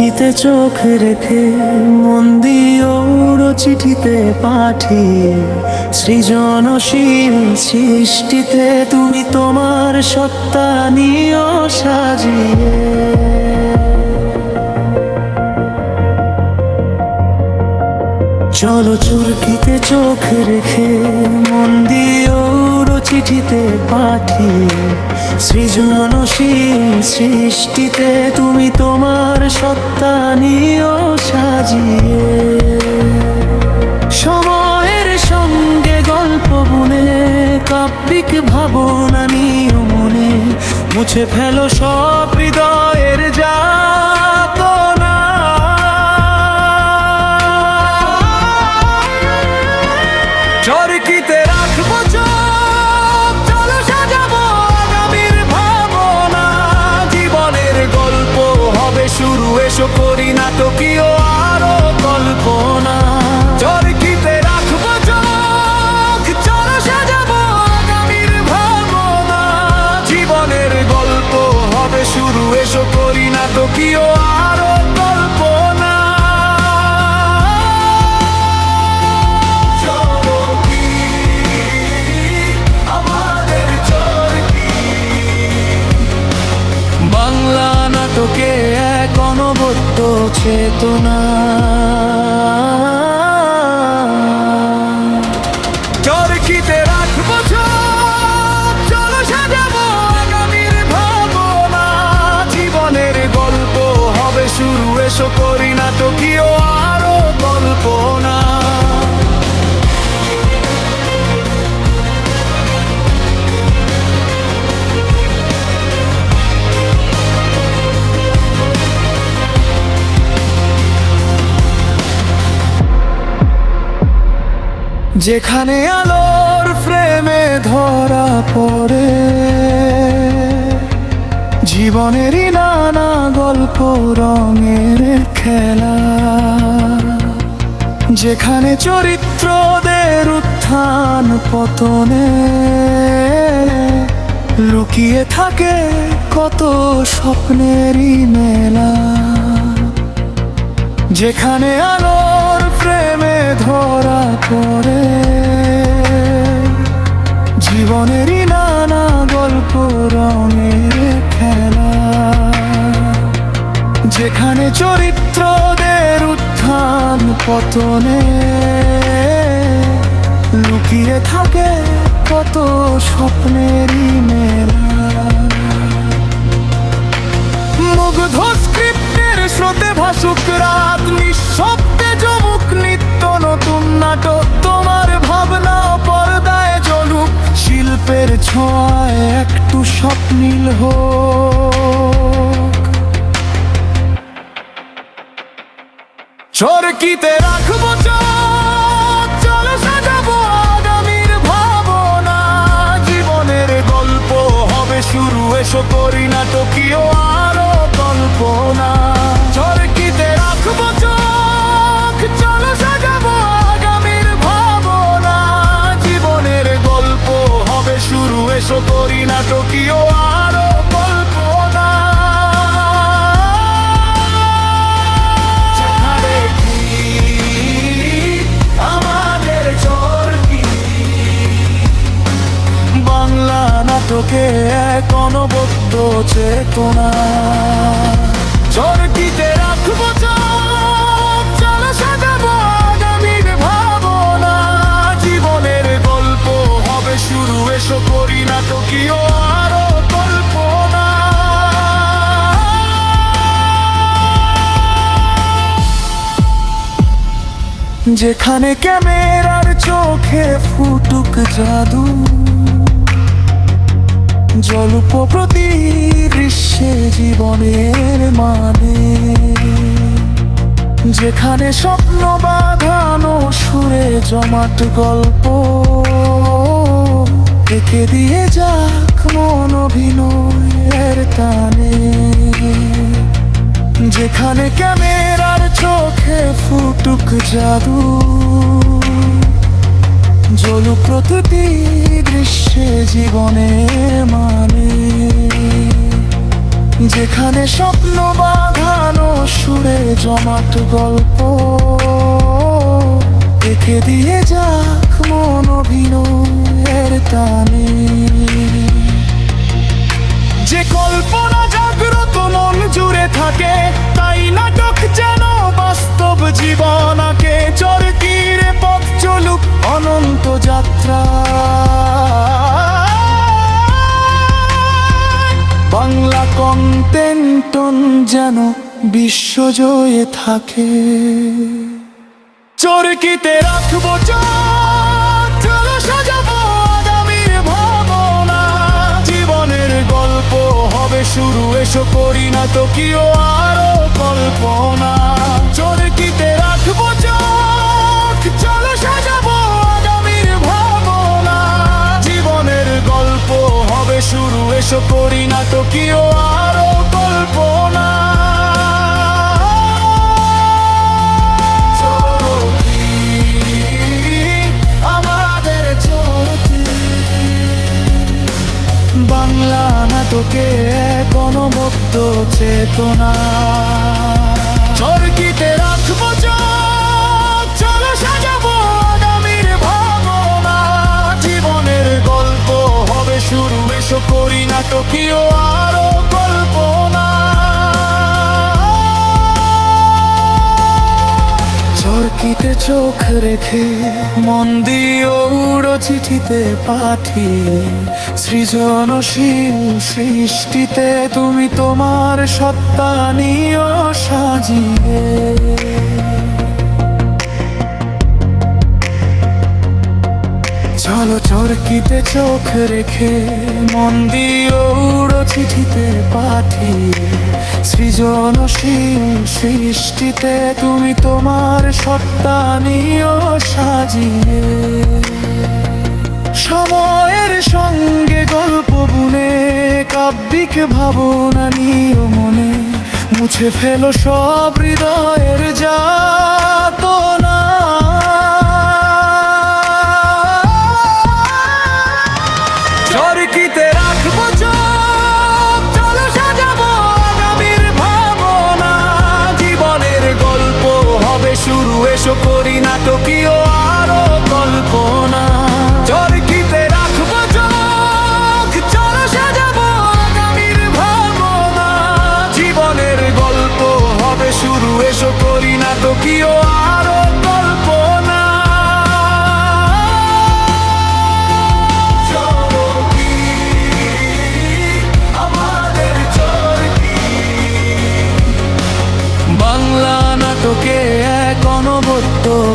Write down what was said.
চরকিতে চোখ রেখে মন দিওর চিঠিতে পাঠিয়ে সৃজনশীল সৃষ্টিতে তুমি তোমার সত্তা নিয় সাজিয়ে। চলো চুরকিতে চোখ রেখে মন দিওর চিঠিতে পাঠিয়ে সৃজনশীল সৃষ্টিতে তুমি তোমার সত্তা নিয়েও সাজিয়ে। সময়ের সঙ্গে গল্প বুনে কাব্যিক ভাবনা নিয়ে মনে। মুছে ফেলো সব হৃদয়ের যাতনা করি চেতনা চরকিতে রাখব চলো সাজাবো আগামীর ভাবনা। জীবনের গল্প করি নাটকীয় আরও যেখানে আলোর প্রেমে ধরা পড়ে, জীবনেরই নানা গল্প রঙের খেলা। যেখানে চরিত্রদের উত্থান পতনে, লুকিয়ে থাকে কত স্বপ্নেরই মেলা। যেখানে আলোর ধরা পড়ে। জীবনেরই নানা গল্প, রঙের খেলা। যেখানে চরিত্রদের উত্থান পতনে, লুকিয়ে থাকে কত স্বপ্নেরই মেলা। মুগ্ধ স্ক্রিপ্টের স্রোতে ভাসুক রাত ছোঁয়ায় একটু স্বপ্নীল হোক। চরকিতে রাখব জীবনের গল্প হবে শুরু, এসো করি নাটকীয় আরও কল্পনা। এসো করি নাটকীয় আরও বাংলা নাটকে এক অনবদ্য চেতনা। চরকিতে রাখব চোখ, এসো করি নাটকীয় আরও কল্পনা। যেখানে ক্যামেরার চোখে ফুটুক জাদু, জলপ প্রতি দৃশ্যে জীবনের মানে। যেখানে স্বপ্ন বাঁধানো সুরে জমাট গল্প একে দিয়ে যাক মন অভিনয়ের টানে। যেখানে ক্যামেরার চোখে ফুটুক জাদু জলু প্রতিটি দৃশ্যে জীবনের মানে। যেখানে স্বপ্ন বাঁধানো সুরে জমাট গল্প একে দিয়ে যাক মন অভিনয়ের টানে। যে কল্পনা জাগ্রত মন জুড়ে থাকে, তাই নাটক যেন বাস্তব জীবন জীবনাকে চরকিরে পথ চলুক অনন্ত যাত্রা। বাংলা কন্টেন্টন যেন বিশ্বজয়ে থাকে। চরকিতে রাখব চলো সাজাবো আগামীর ভাবনা। জীবনের গল্প হবে শুরু, এসো করি না তো কিও আরও কল্পনা। জীবনের গল্প হবে করি না তো কোন গণমুক্ত চেতনা। চরকিতে রাখব চলো সাজাবো আগামীর ভাবনা। জীবনের গল্প হবে শুরু, এসো করি নাটকীয় আরও চরকিতে চোখ রেখে মন দিয়ে উড়ো চিঠিতে পাঠিয়ে সৃজনশীল সৃষ্টিতে তুমি তোমার সত্তা নিয়ে সাজিয়ে। চলো চরকিতে চোখ রেখে মন দিয়ে উড়ো চিঠিতে পাঠিয়ে সৃজনশীল সৃষ্টিতে তুমি তোমার সত্তা নিয় সাজিয়ে। সময়ের সঙ্গে গল্প বুনে, কাব্যিক ভাবনা নিয়ে মনে, মুছে ফেলো সব হৃদয়ের যাতনা এসো করি নাটকীয়